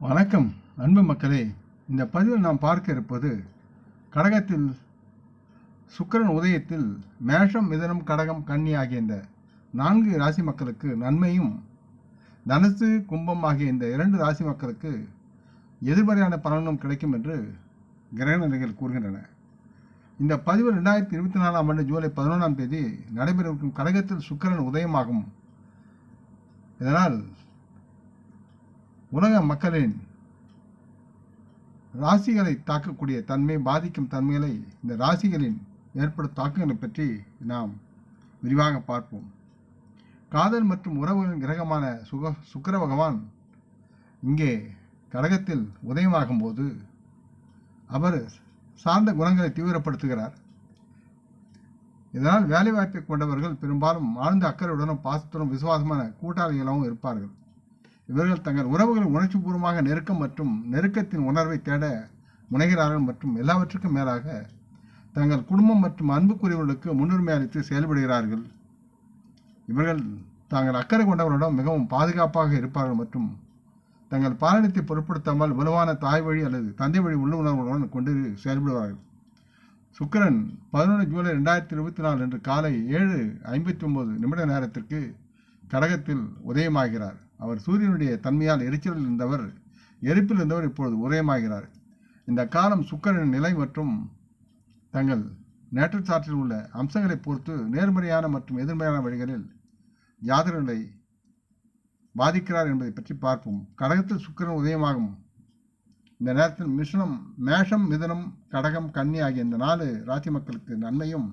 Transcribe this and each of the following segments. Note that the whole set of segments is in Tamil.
வணக்கம் அன்பு மக்களே. இந்த பதிவில் நாம் பார்க்க இருப்பது கடகத்தில் சுக்கிரன் உதயத்தில் மேஷம் மிதனம் கடகம் கன்னி ஆகிய இந்த நான்கு ராசி மக்களுக்கு நன்மையும் தனுசு கும்பம் ஆகிய இந்த இரண்டு ராசி மக்களுக்கு எதிர்மறையான பலனும் கிடைக்கும் என்று கிரக நிலைகள் கூறுகின்றன. இந்த பதிவு ரெண்டாயிரத்தி இருபத்தி நாலாம் ஆண்டு ஜூலை பதினொன்றாம் தேதி நடைபெறவிருக்கும் கடகத்தில் சுக்கிரன் உதயமாகும். இதனால் உலக மக்களின் ராசிகளை தாக்கக்கூடிய தன்மை பாதிக்கும் தன்மைகளை இந்த ராசிகளின் ஏற்படும் தாக்கங்களை பற்றி நாம் விரிவாக பார்ப்போம். காதல் மற்றும் உறவுகளின் கிரகமான சுக சுக்கிர பகவான் இங்கே கடகத்தில் உதயமாகும் போது அவர் சார்ந்த குணங்களை தீவிரப்படுத்துகிறார். இதனால் வேலைவாய்ப்பை கொண்டவர்கள் பெரும்பாலும் ஆழ்ந்த அக்கறையுடனும் பாசத்துடன் விசுவாசமான கூட்டாளிகளாகவும் இருப்பார்கள். இவர்கள் தங்கள் உறவுகள் உணர்ச்சிபூர்வமாக நெருக்கம் மற்றும் நெருக்கத்தின் உணர்வை தேட முனைகிறார்கள் மற்றும் எல்லாவற்றுக்கும் மேலாக தங்கள் குடும்பம் மற்றும் அன்புக்குரியவர்களுக்கு முன்னுரிமை அளித்து செயல்படுகிறார்கள். இவர்கள் தாங்கள் அக்கறை கொண்டவர்களிடம் மிகவும் பாதுகாப்பாக இருப்பார்கள் மற்றும் தங்கள் பாலனத்தை பொருட்படுத்தாமல் வலுவான தாய் வழி அல்லது தந்தை வழி உள்ளுணர்வுடன் கொண்டு செயல்படுவார்கள். சுக்கிரன் பதினொன்று ஜூலை ரெண்டாயிரத்தி இருபத்தி நாலு அன்று காலை ஏழு ஐம்பத்தி ஒம்பது நிமிட நேரத்திற்கு கடகத்தில் உதயமாகிறார். அவர் சூரியனுடைய தன்மையால் எரிச்சலில் இருந்தவர் எரிப்பில் இருந்தவர் இப்பொழுது உதயமாகிறார். இந்த காலம் சுக்கிரனின் நிலை மற்றும் தங்கள் நேற்று சாற்றில் உள்ள அம்சங்களை பொறுத்து நேர்மறையான மற்றும் எதிர்மறையான வழிகளில் ஜாதகங்களை பாதிக்கிறார் என்பதை பற்றி பார்ப்போம். கடகத்தில் சுக்கரன் உதயமாகும். இந்த நேரத்தில் மிஷனம் மேஷம் மிதனம் கடகம் கன்னி ஆகிய இந்த நாலு ராசி மக்களுக்கு நன்மையும்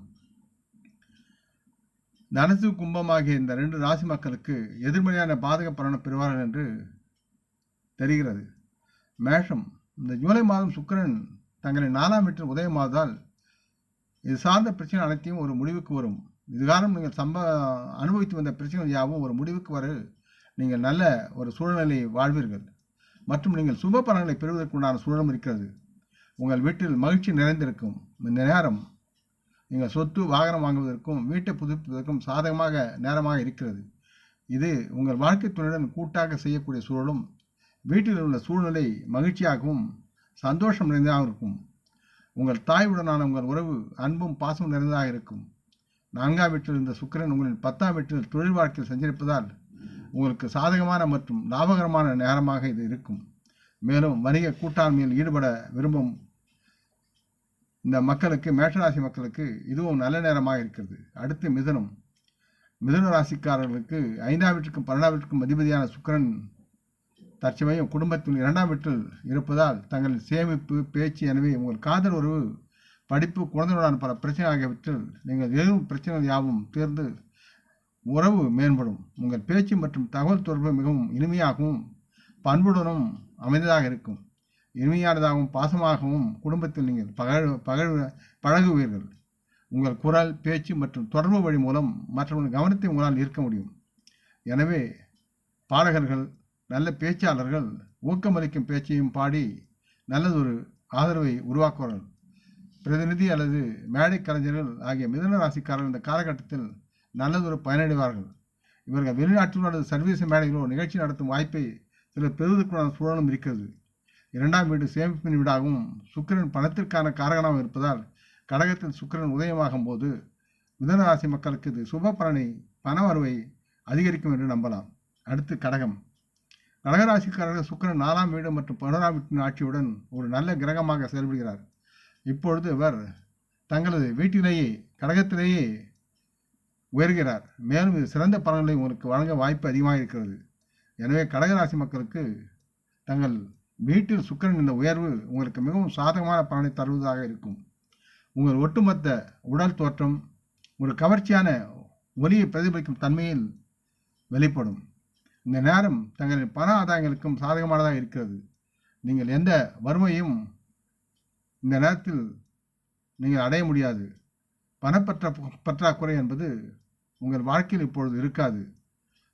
தனசு கும்பம் ஆகிய இந்த ரெண்டு ராசி மக்களுக்கு எதிர்மறையான பாதக பலனை பெறுவார்கள் என்று தெரிகிறது. மேஷம் இந்த ஜூலை மாதம் சுக்கிரன் தங்களின் நாலாம் வீட்டில் உதயமாதால் இது சார்ந்த பிரச்சனை அனைத்தையும் ஒரு முடிவுக்கு வரும். இதுகாலம் நீங்கள் சம்ப அனுபவித்து வந்த பிரச்சனைகள் யாவும் ஒரு முடிவுக்கு வர நீங்கள் நல்ல ஒரு சூழ்நிலை வாழ்வீர்கள். மற்றும் நீங்கள் சுப பலன்களை பெறுவதற்குண்டான சூழலும் இருக்கிறது. உங்கள் வீட்டில் மகிழ்ச்சி நிறைந்திருக்கும். இந்த நேரம் நீங்கள் சொத்து வாகனம் வாங்குவதற்கும் வீட்டை புதுப்பிப்பதற்கும் சாதகமாக நேரமாக இருக்கிறது. இது உங்கள் வாழ்க்கை துணையுடன் கூட்டாக செய்யக்கூடிய சூழலும் வீட்டில் உள்ள சூழ்நிலை மகிழ்ச்சியாகவும் சந்தோஷம் நிறைந்ததாக இருக்கும். உங்கள் தாயுடனான உங்கள் உறவு அன்பும் பாசமும் நிறைந்ததாக இருக்கும். நான்காம் வீட்டில் இருந்த சுக்கிரன் உங்களின் பத்தாம் வீட்டில் தொழில் வாழ்க்கையில் சஞ்சரிப்பதால் உங்களுக்கு சாதகமான மற்றும் லாபகரமான நேரமாக இது இருக்கும். மேலும் வணிக கூட்டாண்மையில் ஈடுபட விரும்பும் இந்த மக்களுக்கு மேஷராசி மக்களுக்கு இதுவும் நல்ல நேரமாக இருக்கிறது. அடுத்து மிதுனம். மிதுன ராசிக்காரர்களுக்கு ஐந்தாம் வீட்டுக்கும் பன்னெண்டாம் வீட்டுக்கும் அதிபதியான சுக்கிரன் தற்சமயம் குடும்பத்தில் இரண்டாம் வீட்டில் இருப்பதால் தங்களின் சேமிப்பு பேச்சு எனவே உங்கள் காதல் உறவு படிப்பு குழந்தைகளுடன் பல பிரச்சனை ஆகியவற்றில் நீங்கள் எதுவும் பிரச்சனைகள் யாவும் தேர்ந்து உறவு மேம்படும். உங்கள் பேச்சு மற்றும் தகவல் தொடர்பு மிகவும் இனிமையாகவும் பண்புடனும் அமைந்ததாக இருக்கும். இனிமையானதாகவும் பாசமாகவும் குடும்பத்தில் நீங்கள் பகழ் பகழ் பழகுவீர்கள். உங்கள் குரல் பேச்சு மற்றும் தொடர்பு வழி மூலம் மற்றவர்கள் கவனத்தை உங்களால் ஈர்க்க முடியும். எனவே பாடகர்கள் நல்ல பேச்சாளர்கள் ஊக்கமளிக்கும் பேச்சையும் பாடி நல்லதொரு ஆதரவை உருவாக்குவார்கள். பிரதிநிதி அல்லது மேடை கலைஞர்கள் ஆகிய மிதன ராசிக்காரர்கள் இந்த காலகட்டத்தில் நல்லதொரு பயனடைவார்கள். இவர்கள் வெளிநாட்டிலோ அல்லது சர்வீஸ் மேடைகளோ நிகழ்ச்சி நடத்தும் வாய்ப்பை சில பெருதுக்குள்ளான சூழலும் இருக்கிறது. இரண்டாம் வீடு சேமிப்பின் வீடாகவும் சுக்கிரன் பணத்திற்கான காரகனாகவும் இருப்பதால் கடகத்தில் சுக்கிரன் உதயமாகும் போது மிதன ராசி மக்களுக்கு இது சுப பலனை பண வரவை அதிகரிக்கும் என்று நம்பலாம். அடுத்து கடகம். கடகராசிக்காரர்கள் சுக்கிரன் நாலாம் வீடு மற்றும் பதினோராம் வீட்டின் ஆட்சியுடன் ஒரு நல்ல கிரகமாக செயல்படுகிறார். இப்பொழுது இவர் தங்களது வீட்டிலேயே கடகத்திலேயே உயர்கிறார். மேலும் இது சிறந்த பலன்களை உங்களுக்கு வழங்க வாய்ப்பு அதிகமாக இருக்கிறது எனவே கடகராசி மக்களுக்கு தங்கள் வீட்டில் சுக்கரன் இந்த உயர்வு உங்களுக்கு மிகவும் சாதகமான பலனை தருவதாக இருக்கும். உங்கள் ஒட்டுமொத்த உடல் தோற்றம் ஒரு கவர்ச்சியான ஒலியை பிரதிபலிக்கும் தன்மையில் வெளிப்படும். இந்த நேரம் தங்களின் பண ஆதாயங்களுக்கும் சாதகமானதாக இருக்கிறது. நீங்கள் எந்த வறுமையும் இந்த நேரத்தில் நீங்கள் அடைய முடியாது. பணப்பற்ற பற்றாக்குறை என்பது உங்கள் வாழ்க்கையில் இப்பொழுது இருக்காது.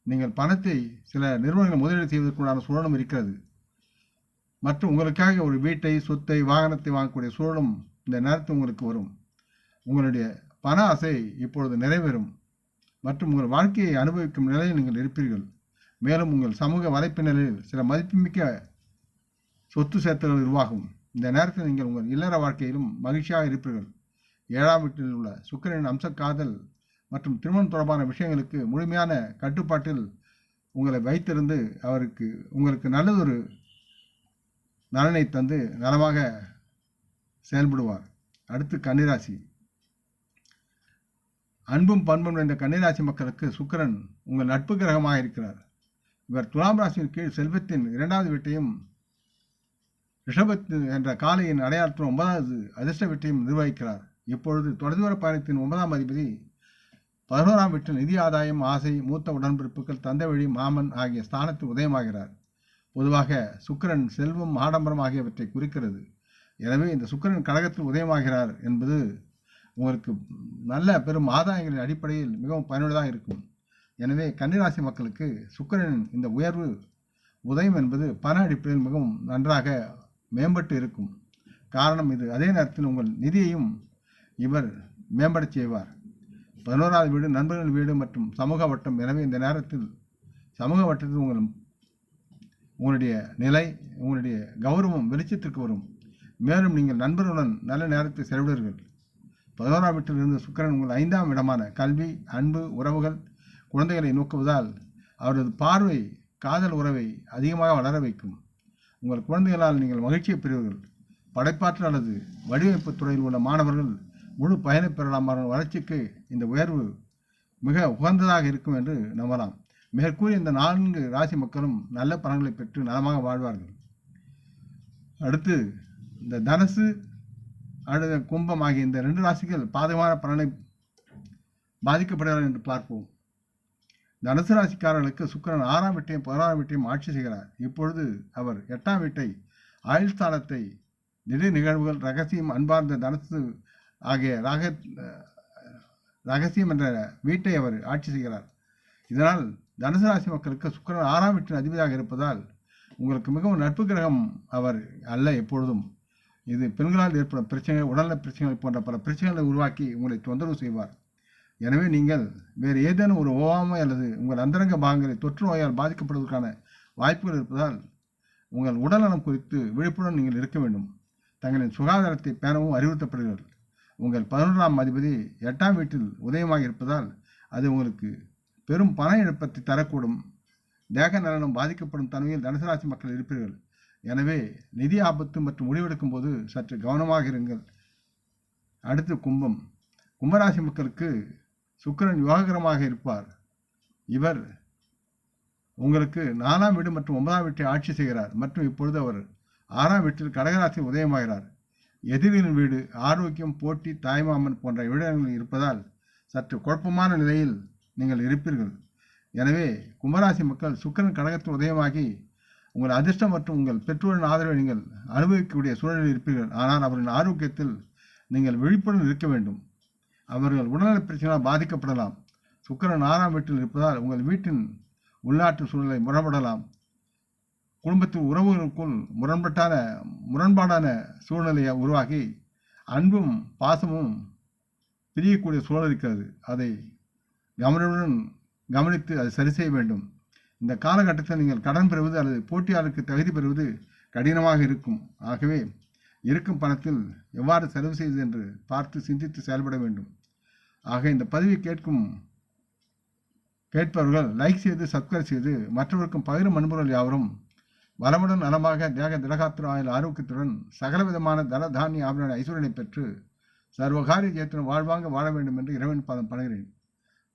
நீங்கள் பணத்தை சில நிறுவனங்கள் முதலீடு செய்வதற்குண்டான சூழலும் இருக்கிறது. மற்றும் உங்களுக்காக ஒரு வீட்டை சொத்தை வாகனத்தை வாங்கக்கூடிய சூழலும் இந்த நேரத்தில் உங்களுக்கு வரும். உங்களுடைய பண ஆசை இப்பொழுது நிறைவேறும். மற்றும் உங்கள் வாழ்க்கையை அனுபவிக்கும் நிலையில் நீங்கள் இருப்பீர்கள். மேலும் உங்கள் சமூக வலைப்பின்னலில் சில மதிப்புமிக்க சொத்து சேர்த்தல்கள் உருவாகும். இந்த நேரத்தில் நீங்கள் உங்கள் இல்லற வாழ்க்கையிலும் மகிழ்ச்சியாக இருப்பீர்கள். ஏழாம் வீட்டில் உள்ள சுக்கிரனின் அம்ச காதல் மற்றும் திருமணம் தொடர்பான விஷயங்களுக்கு முழுமையான கட்டுப்பாட்டில் உங்களை வைத்திருந்து அவருக்கு உங்களுக்கு நல்லதொரு நலனை தந்து நலமாக செயல்படுவார். அடுத்து கன்னிராசி. அன்பும் பண்பும் நிறைந்த கன்னிராசி மக்களுக்கு சுக்கரன் உங்கள் நட்பு கிரகமாக இருக்கிறார். இவர் துலாம் ராசியின் கீழ் செல்வத்தின் இரண்டாவது வீட்டையும் ரிஷபத்து என்ற காலையின் அடையாளத்தின் ஒன்பதாவது அதிர்ஷ்ட வீட்டையும் நிர்வகிக்கிறார். இப்பொழுது தொலைதூர பயணத்தின் ஒன்பதாம் அதிபதி பதினோராம் வீட்டில் நிதி ஆதாயம் ஆசை மூத்த உடன்பிறப்புகள் தந்தை வழி மாமன் ஆகிய ஸ்தானத்தில் உதயமாகிறார். பொதுவாக சுக்கிரன் செல்வம் ஆடம்பரம் ஆகியவற்றை குறிக்கிறது. எனவே இந்த சுக்கிரன் கடகத்தில் உதயமாகிறார் என்பது உங்களுக்கு நல்ல பெரும் ஆதாயங்களின் அடிப்படையில் மிகவும் பயனுள்ளதாக இருக்கும். எனவே கன்னிராசி மக்களுக்கு சுக்கிரனின் இந்த உயர்வு உதயம் என்பது பண அடிப்படையில் மிகவும் நன்றாக மேம்பட்டு இருக்கும். காரணம் இது அதே நேரத்தில் உங்கள் நிதியையும் இவர் மேம்படச் செய்வார். பதினோராவது வீடு நண்பர்கள் வீடு மற்றும் சமூக வட்டம். எனவே இந்த நேரத்தில் சமூக வட்டத்தில் உங்கள் உங்களுடைய நிலை உங்களுடைய கௌரவம் வெளிச்சத்திற்கு வரும். மேலும் நீங்கள் நண்பர்களுடன் நல்ல நேரத்தை செலவிடுவீர்கள். பதினோராம் வீட்டில் இருந்து சுக்கிரன் உங்கள் ஐந்தாம் இடமான கல்வி அன்பு உறவுகள் குழந்தைகளை நோக்குவதால் அவரது பார்வை காதல் உறவை அதிகமாக வளர வைக்கும். உங்கள் குழந்தைகளால் நீங்கள் மகிழ்ச்சியை பெறுவீர்கள். படைப்பாற்றல் அல்லது வடிவமைப்பு துறையில் உள்ள மாணவர்கள் முழு பயனை பெறலாம் வளர்ச்சிக்கு இந்த உயர்வு மிக உகந்ததாக இருக்கும் என்று நம்பலாம். மேற்கூறிய இந்த நான்கு ராசி மக்களும் நல்ல பலன்களை பெற்று நலமாக வாழ்வார்கள். அடுத்து இந்த தனுசு அடுத்த கும்பம் ஆகிய இந்த ரெண்டு ராசிகள் பாதகமான பலனை பாதிக்கப்படுகிறார் என்று பார்ப்போம். தனுசு ராசிக்காரர்களுக்கு சுக்கிரன் ஆறாம் வீட்டையும் பதினாறாம் வீட்டையும் ஆட்சி செய்கிறார். இப்பொழுது அவர் எட்டாம் வீட்டை ஆயுள் ஸ்தானத்தை திடீர் நிகழ்வுகள் ரகசியம் அன்பார்ந்த தனுசு ஆகிய ரக ரகசியம் என்ற வீட்டை அவர் ஆட்சி செய்கிறார். இதனால் தனுசு ராசி மக்களுக்கு சுக்கரன் ஆறாம் வீட்டின் அதிபதியாக இருப்பதால் உங்களுக்கு மிகவும் நட்பு கிரகம் அவர் அல்ல எப்பொழுதும். இது பெண்களால் ஏற்படும் பிரச்சனைகள் உடல்நல பிரச்சனைகள் போன்ற பல பிரச்சனைகளை உருவாக்கி உங்களை தொந்தரவு செய்வார். எனவே நீங்கள் வேறு ஏதேனும் ஒரு ஓவாமை அல்லது உங்கள் அந்தரங்க பாகங்களை தொற்று நோயால் பாதிக்கப்படுவதற்கான வாய்ப்புகள் இருப்பதால் உங்கள் உடல்நலம் குறித்து விழிப்புடன் நீங்கள் இருக்க வேண்டும். தங்களின் சுகாதாரத்தை பேணவும் அறிவுறுத்தப்படுகிறார்கள் உங்கள் பதினொன்றாம் அதிபதி எட்டாம் வீட்டில் உதயமாக இருப்பதால் அது உங்களுக்கு பெரும் பண இழப்பத்தை தரக்கூடும். தேக நலனும் பாதிக்கப்படும் தன்மையில் தனுசராசி மக்கள் இருப்பீர்கள். எனவே நிதி ஆபத்து மற்றும் முடிவெடுக்கும் போது சற்று கவனமாக இருங்கள். அடுத்து கும்பம். கும்பராசி மக்களுக்கு சுக்கிரன் யோககரமாக இருப்பார். இவர் உங்களுக்கு நாலாம் வீடு மற்றும் ஒன்பதாம் வீட்டை ஆட்சி செய்கிறார். மற்றும் இப்பொழுது அவர் ஆறாம் வீட்டில் கடகராசி உதயமாகிறார். எதிரிகளின் வீடு ஆரோக்கியம் போட்டி தாய்மாமன் போன்ற இடங்களில் இருப்பதால் சற்று குழப்பமான நிலையில் நீங்கள் இருப்பீர்கள். எனவே கும்பராசி மக்கள் சுக்கிரன் கடகத்தில் உதயமாகி உங்கள் அதிர்ஷ்டம் மற்றும் உங்கள் பெற்றோரின் ஆதரவை நீங்கள் அனுபவிக்கக்கூடிய சூழலில் இருப்பீர்கள். ஆனால் அவரின் ஆரோக்கியத்தில் நீங்கள் விழிப்புடன் இருக்க வேண்டும். அவர்கள் உடல்நல பிரச்சனையால் பாதிக்கப்படலாம். சுக்கிரன் ஆறாம் வீட்டில் இருப்பதால் உங்கள் வீட்டின் உள்நாட்டு சூழலை முரண்படலாம். குடும்பத்தின் உறவுகளுக்குள் முரண்பட்டான முரண்பாடான சூழ்நிலையை உருவாகி அன்பும் பாசமும் பிரியக்கூடிய சூழல் இருக்கிறது. அதை கவனமுடன் கவனித்து அதை சரி செய்ய வேண்டும். இந்த காலகட்டத்தில் நீங்கள் கடன் பெறுவது அல்லது போட்டியாளருக்கு தகுதி பெறுவது கடினமாக இருக்கும். ஆகவே இருக்கும் பணத்தில் எவ்வாறு செலவு செய்வது என்று பார்த்து சிந்தித்து செயல்பட வேண்டும். ஆக இந்த பதிவை கேட்கும் கேட்பவர்கள் லைக் செய்து சப்ஸ்கிரைப் செய்து மற்றவருக்கும் பகிரும் அன்புகள் யாவரும் வளமுடன் நலமாக தேக திடகாத்திர ஆயுள் ஆரோக்கியத்துடன் சகலவிதமான தன தானிய ஆபரண ஐஸ்வரனை பெற்று சர்வகாரிய ஜெயத்துடன் வாழ்வாங்க வாழ வேண்டும் என்று இறைவன் பாதம் பணகிறேன்.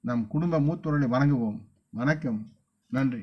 நம் குடும்ப மூத்தவர்களை வணங்குவோம். வணக்கம். நன்றி.